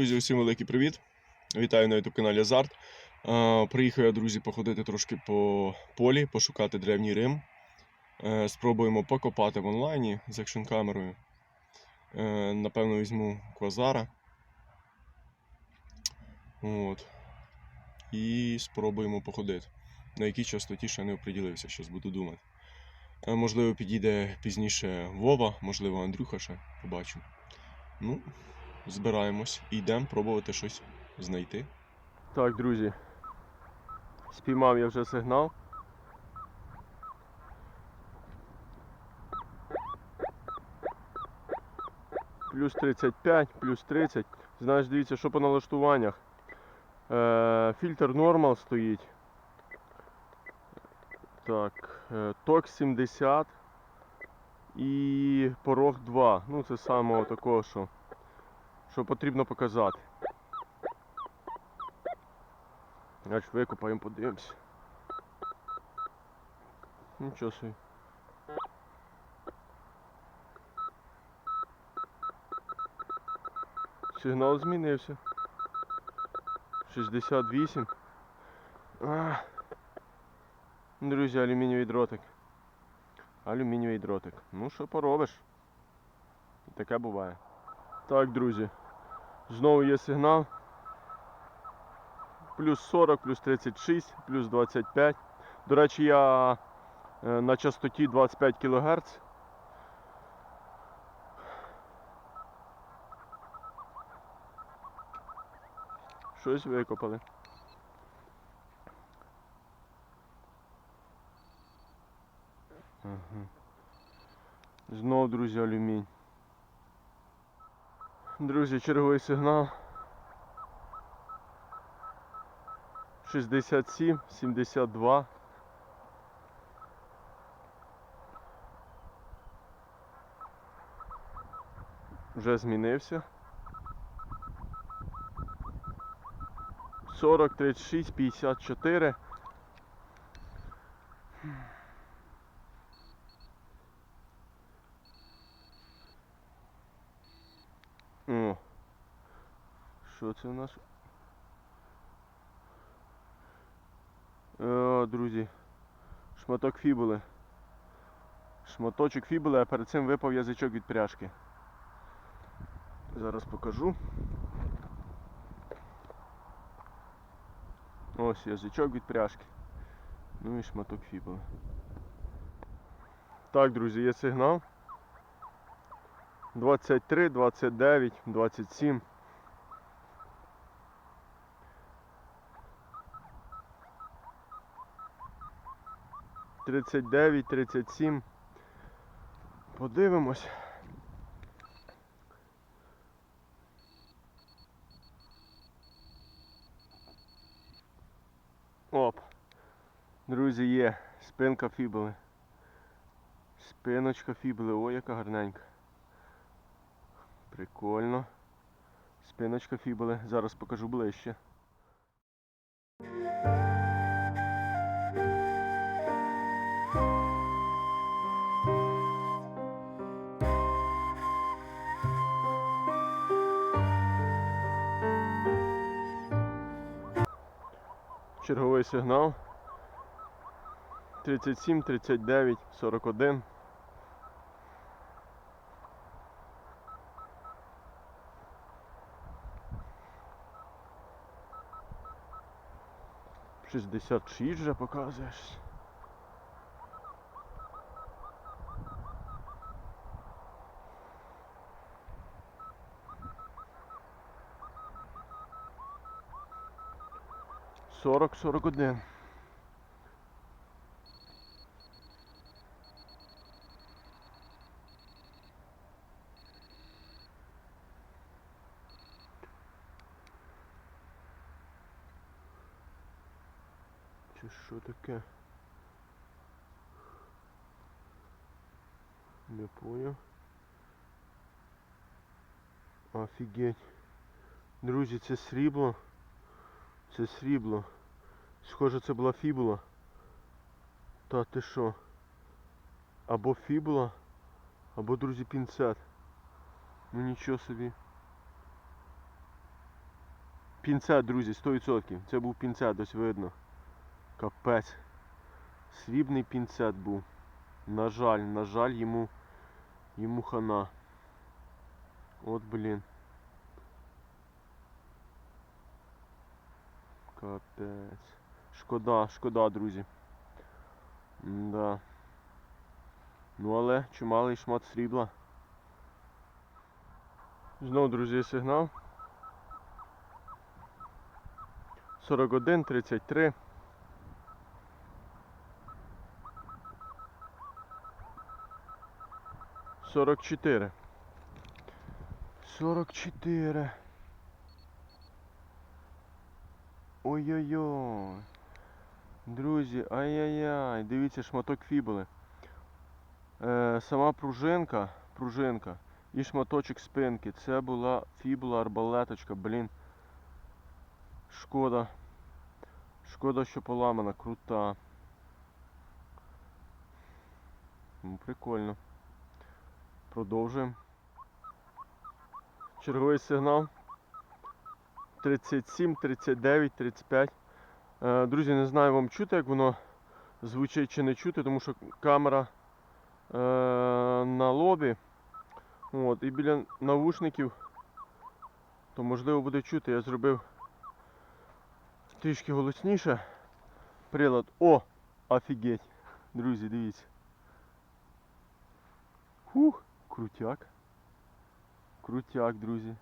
Друзі, усім великий привіт! Вітаю на youtube каналі Азарт. Приїхав я, друзі, походити трошки по полі, пошукати древній Рим. Е, Спробуємо покопати в онлайні з екшн камерою. Е, Напевно, візьму квазара. От. І спробуємо походити. На якій частоті ще не оприділився, щось буду думати. Е, Можливо, підійде пізніше Вова, можливо, Андрюха ще побачу. Ну, збираємось і йдемо пробувати щось знайти. Так, друзі. Спіймав я вже сигнал. Плюс 35, плюс 30. Знаєш, дивіться, що по налаштуваннях. Е, фільтр нормал стоїть. Так, е, ток 70 і порог 2. Ну, це саме такого, що що потрібно показати. Аж викопаємо, подивимося. Нічого собі. Сигнал змінився. 68. А. Друзі, алюмінієвий дротик. Алюмінієвий дротик. Ну що поробиш? Таке буває. Так, друзі. Знову є сигнал. Плюс 40, плюс 36, плюс 25. До речі, я е, на частоті 25 кГц. Щось викопали. Ага. Знов, друзі, алюмінь. Друзі, черговий сигнал. 67, 72. Вже змінився. 40, 36, 54. О. Що це у нас? О, друзі. Шматок фібули. Шматочок фібули, а перед цим випав язичок від пряжки. Зараз покажу. Ось язичок від пряжки. Ну і шматок фібули. Так, друзі, є сигнал. 23, 29, 27. Тридцять дев'ять, тридцять сім. Подивимось. Оп. Друзі, є. Спинка фібули. Спиночка фібули. Ой, яка гарненька. Прикольно. Спиночка фібули. Зараз покажу ближче. Черговий сигнал. 37, 39, 41. Шістдесят шість вже показуєш. Сорок, сорок один. Чи що таке? Не понял. Офігеть. Друзі, це срібло. Це срібло. Схоже, це була фібула. Та ти що? Або фібула, або, друзі, пінцет. Ну нічого собі. Пінцет, друзі, 100%. Це був пінцет, ось видно. Капець. Срібний пінцет був. На жаль, на жаль, йому, йому хана. От блін. Капець. Шкода, шкода, друзі. Да. Ну але чималий шмат срібла. Знову, друзі, сигнал. 41, 33. Сорок чотири. Сорок чотири. Ой-ой-ой. Друзі, ай-яй-яй, дивіться шматок фібули. Е, сама пружинка, пружинка і шматочок спинки. Це була фібула арбалеточка, блін. Шкода. Шкода, що поламана, крута. Ну, прикольно. Продовжуємо. Черговий сигнал. 37, 39, 35. Е, Друзі, не знаю вам чути, як воно звучить чи не чути, тому що камера е, на лобі. От, і біля навушників, то можливо буде чути. Я зробив трішки голосніше прилад. О! Офігеть! Друзі, дивіться. Хух, крутяк. Крутяк, друзі.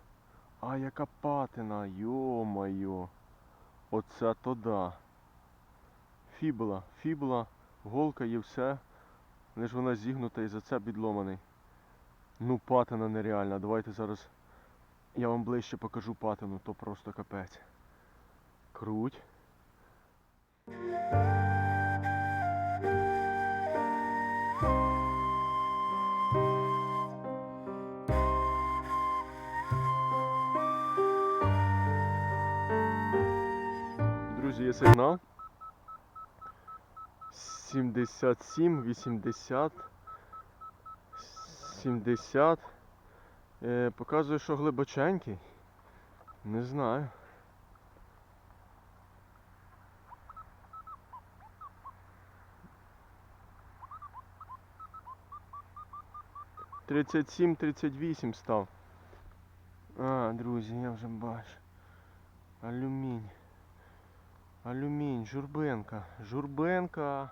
А яка патина, йо-майо. Оце то да. Фібула, фібула, голка є все. Лиш вона зігнута і за це підломаний. Ну, патина нереальна. Давайте зараз я вам ближче покажу патину, то просто капець. Круть. Є сигнал. 77, 80, 70. Е, показує, що глибоченький. Не знаю. Тридцять сім, тридцять вісім став. А, друзі, я вже бачу. Алюмінь. Алюмінь, журбенка. Журбенка.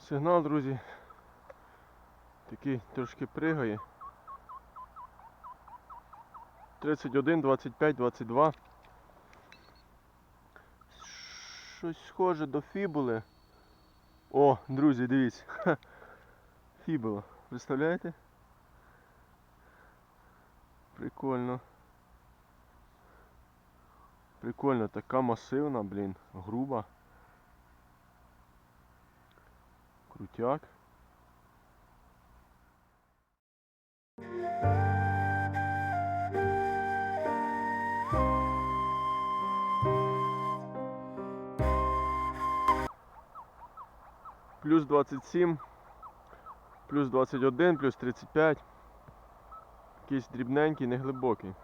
Сигнал, друзі. Такий трошки пригає. 31, 25, 22. Щось схоже до фібули. О, друзі, дивіться. Ха. Фібула. Представляєте? Прикольно. Прикольно, така масивна, блін, груба. Крутяк. Плюс 27, плюс 21, плюс 35. Якийсь дрібненький, неглибокий.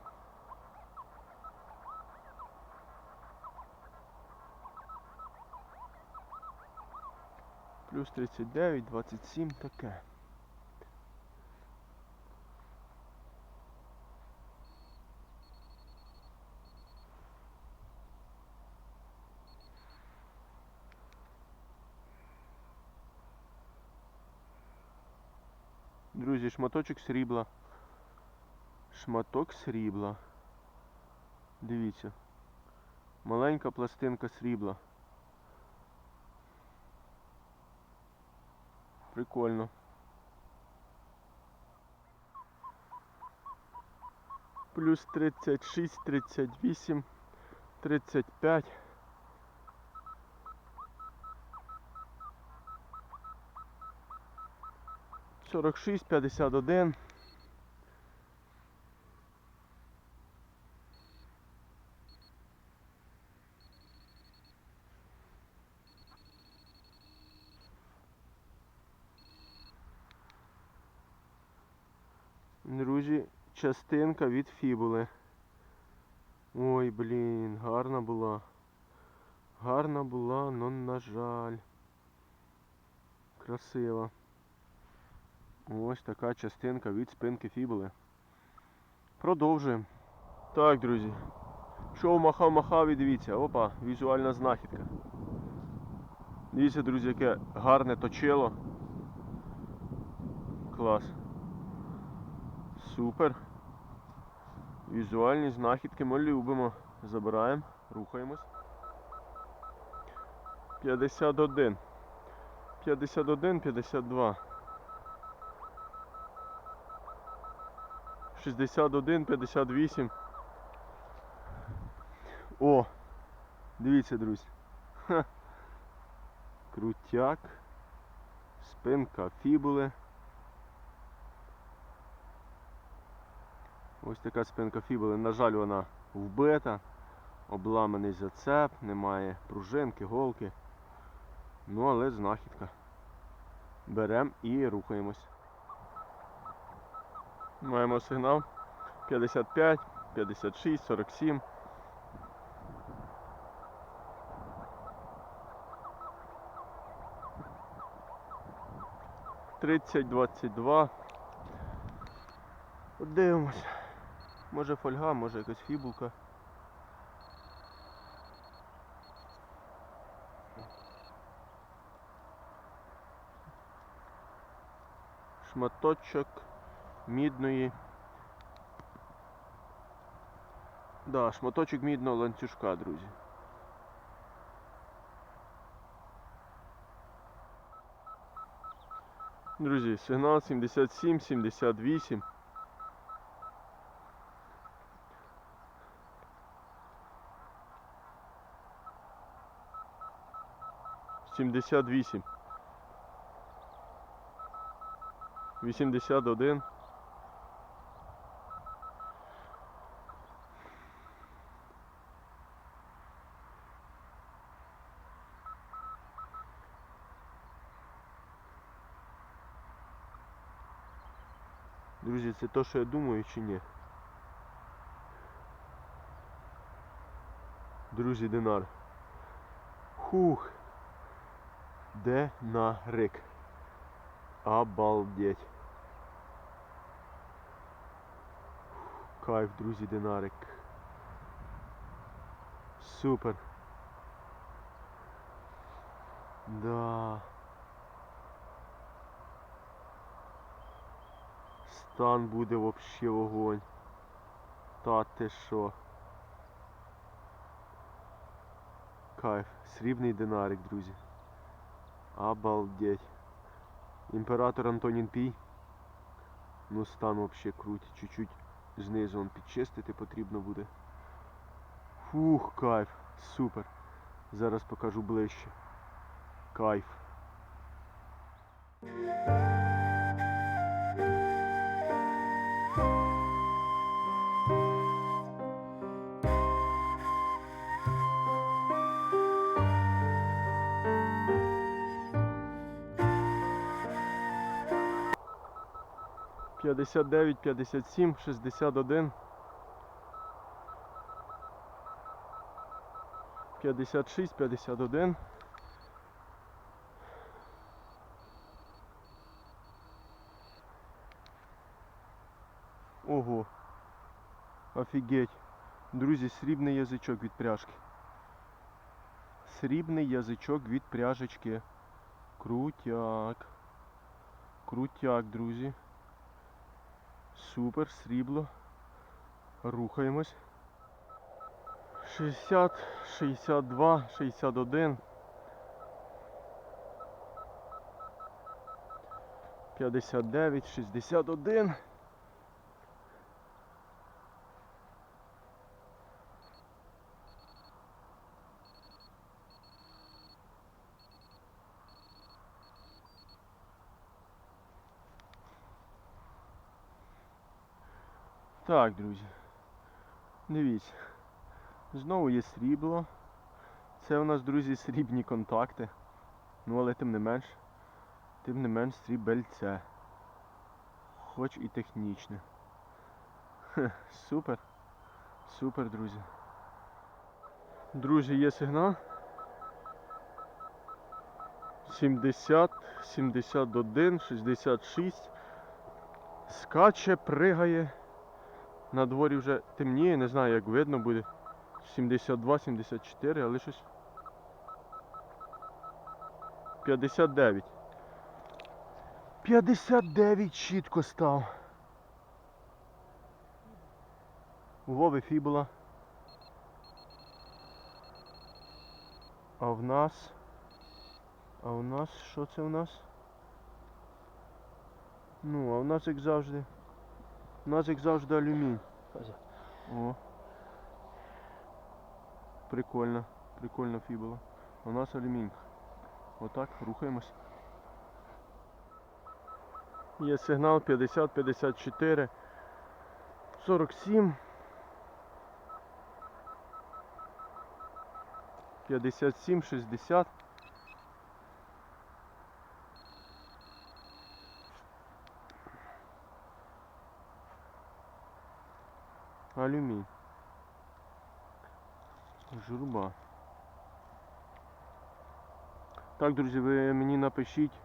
Плюс 39, 27 таке. Друзі, шматочок срібла. Шматок срібла. Дивіться. Маленька пластинка срібла. Прикольно. Плюс 36, 38, 35. Сорок шість, п'ятдесят один. Друзі, частинка від фібули. Ой, блін, гарна була. Гарна була, но на жаль. Красива. Ось така частинка від спинки фібули. Продовжуємо. Так, друзі. Що махав, махав і дивіться. Опа, візуальна знахідка. Дивіться, друзі, яке гарне точило. Клас. Супер. Візуальні знахідки ми любимо. Забираємо, рухаємось. 51. 51, 52. 61, 58. О! Дивіться, друзі. Ха. Крутяк. Спинка фібули. Ось така спинка фібули. На жаль, вона вбита. Обламаний зацеп, немає пружинки, голки. Ну, але знахідка. Беремо і рухаємось. Маємо сигнал 55, 56, 47. Тридцять, двадцять два. Подивимось. Може фольга, може якась фібулка. Шматочок мідної. Да, шматочок мідного ланцюжка, друзі. Друзі, сигнал 77, 78. Сімдесят вісім. Вісімдесят один. Друзі, це то, що я думаю, чи ні? Друзі, динар. Хух. Динарик. Обалдеть. Кайф, друзі, динарик. Супер. Да. Стан буде вообще вогонь. Та ти що? Кайф. Срібний динарик, друзі. Обалдеть. Імператор Антонін Пій. Ну стан вообще круть. Чуть-чуть знизу он підчистити потрібно буде. Фух, кайф. Супер. Зараз покажу ближче. Кайф. П'ятдесят дев'ять, п'ятдесят сім, шістдесят один. П'ятдесят шість, п'ятдесят один. Ого. Офігеть. Друзі, срібний язичок від пряжки. Срібний язичок від пряжечки. Крутяк. Крутяк, друзі. Супер, срібло. Рухаємось. 60, 62, 61. 59, 61. Так, друзі. Дивіться. Знову є срібло. Це у нас, друзі, срібні контакти. Ну, але тим не менш, тим не менш срібельце. Хоч і технічне. Хе, Супер. Супер, друзі. Друзі, є сигнал. 70, 71, 66. Скаче, пригає. На дворі вже темніє, не знаю як видно буде. 72, 74, але щось. 59. 59 чітко став. У Вови фібула. А в нас. А у нас що це у нас? Ну, а у нас як завжди. Як завжди алюмінь. О. Прикольно. Прикольна фібула. У нас алюмінь. Отак, рухаємось. Є сигнал 50, 54, 47. 57, 60. Алюмінь. Журба. Так, друзі, ви мені напишіть,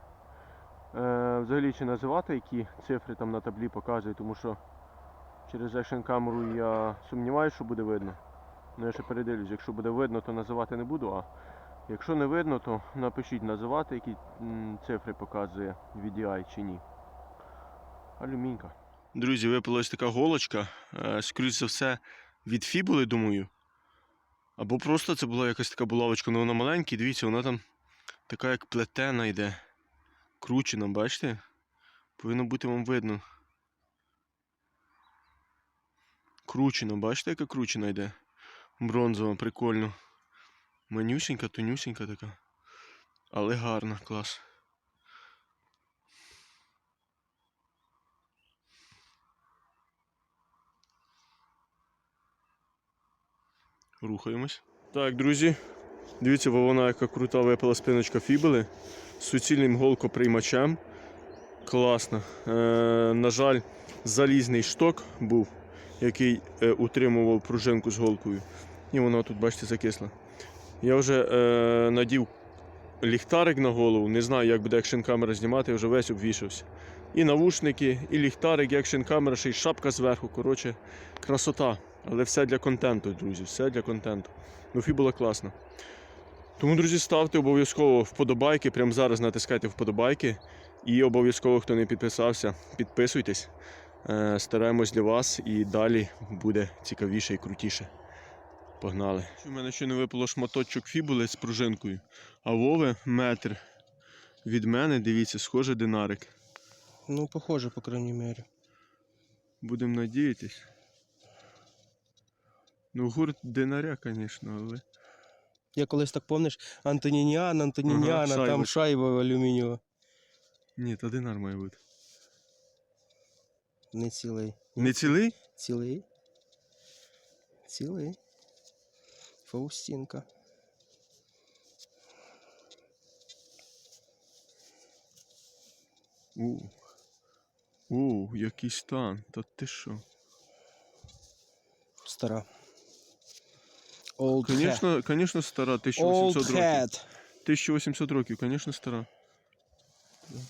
е, взагалі чи називати, які цифри там на таблі показує, тому що через екшн камеру я сумніваюся, що буде видно. Ну я ще передивлюсь, якщо буде видно, то називати не буду, а якщо не видно, то напишіть називати, які цифри показує VDI чи ні. Алюмінька. Друзі, випалась така голочка, е, скоріш за все, від фібули, думаю. Або просто це була якась така булавочка, але вона маленька, дивіться, вона там така як плетена йде. Кручена, бачите? Повинно бути вам видно. Кручена, бачите, яка кручена йде? Бронзова, прикольно. Манюсенька, тонюсенька така. Але гарна, клас. Рухаємось. Так, друзі. Дивіться, бо вона яка крута випала спиночка фібели з суцільним голкоприймачем. Класно. Е, на жаль, залізний шток був, який е, утримував пружинку з голкою. І вона тут, бачите, закисла. Я вже е, надів ліхтарик на голову, не знаю, як буде екшн камера знімати, я вже весь обвішався. І навушники, і ліхтарик, і екшн камера, ще й шапка зверху. Коротше, красота. Але все для контенту, друзі, все для контенту. Ну, фібула класна. Тому, друзі, ставте обов'язково вподобайки. Прямо зараз натискайте вподобайки. І обов'язково, хто не підписався, підписуйтесь. Е, Стараємось для вас і далі буде цікавіше і крутіше. Погнали. У мене ще не випало шматочок фібули з пружинкою. А Вове метр від мене, дивіться, схоже динарик. Ну, похоже, по крайней мере. Будемо надіятись. Ну, гурт динаря, звісно, але. Я колись так помниш, Антонініан, Антонініана, Ага, шайба. там шайба алюмінієва. Ні, та динар має бути. Не цілий. Не цілий? Цілий. Цілий. Фаустінка. У. У, який стан. Та ти що? Стара. Old. Звісно, звісно, стара, 1800 Old років. head. 1800 років, звісно, стара.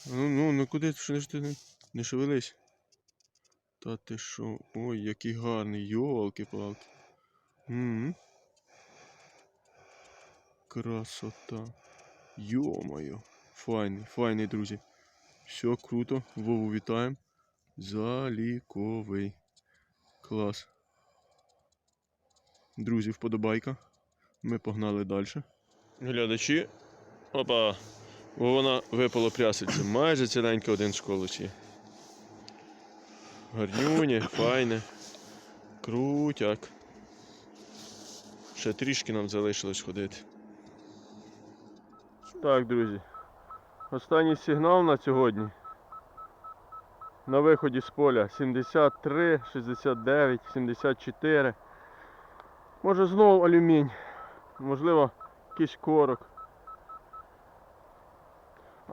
Ну, ну, ну куди ти, що ж ти не, не шевелись? Та ти що? Ой, який гарний, йолки-палки. м Красота. Йо-моє. Файний, файний, друзі. Все круто. Вову вітаємо. Заліковий. Клас. Друзі, вподобайка. Ми погнали далі. Глядачі. Опа. Бо вона випала пряситься. Майже ціленька один школич є. Гарнюні, файне. Крутяк. Ще трішки нам залишилось ходити. Так, друзі. Останній сигнал на сьогодні. На виході з поля 73, 69, 74. Може знову алюмінь. Можливо, якийсь корок.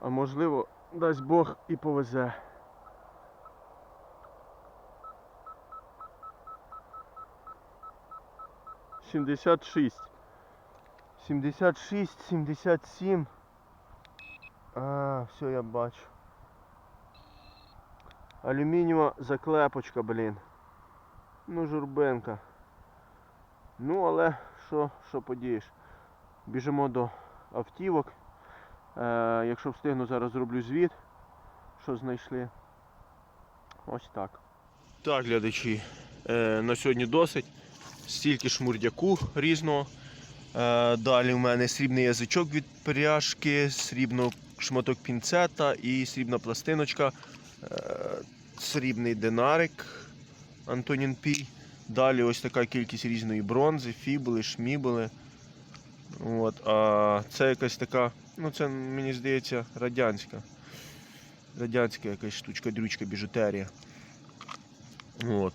А можливо, дасть Бог і повезе. 76. 76, 77. А, все, я бачу. Алюмінієва заклепочка, блін. Ну, журбенка. Ну, але що, що подієш? Біжимо до автівок. Е, якщо встигну, зараз зроблю звіт, що знайшли. Ось так. Так, глядачі, е, на сьогодні досить. Стільки шмурдяку різного. Е, далі в мене срібний язичок від пряжки, срібно шматок пінцета і срібна пластиночка. Е, срібний динарик Антонін Пій. Далі ось така кількість різної бронзи, фібули, шмібули. От, а це якась така, ну це мені здається радянська. Радянська якась штучка, дрючка, біжутерія. От.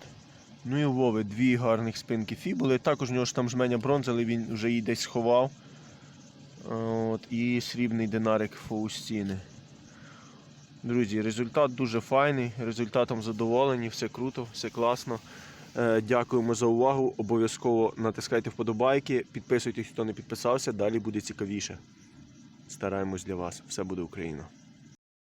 Ну і Вови дві гарних спинки фібули. Також у нього ж там жменя бронзи, але він вже її десь сховав. От, і срібний динарик Фаустіни. Друзі, результат дуже файний, результатом задоволені, все круто, все класно. Е, Дякуємо за увагу. Обов'язково натискайте вподобайки, підписуйтесь, хто не підписався, далі буде цікавіше. Стараємось для вас. Все буде Україна.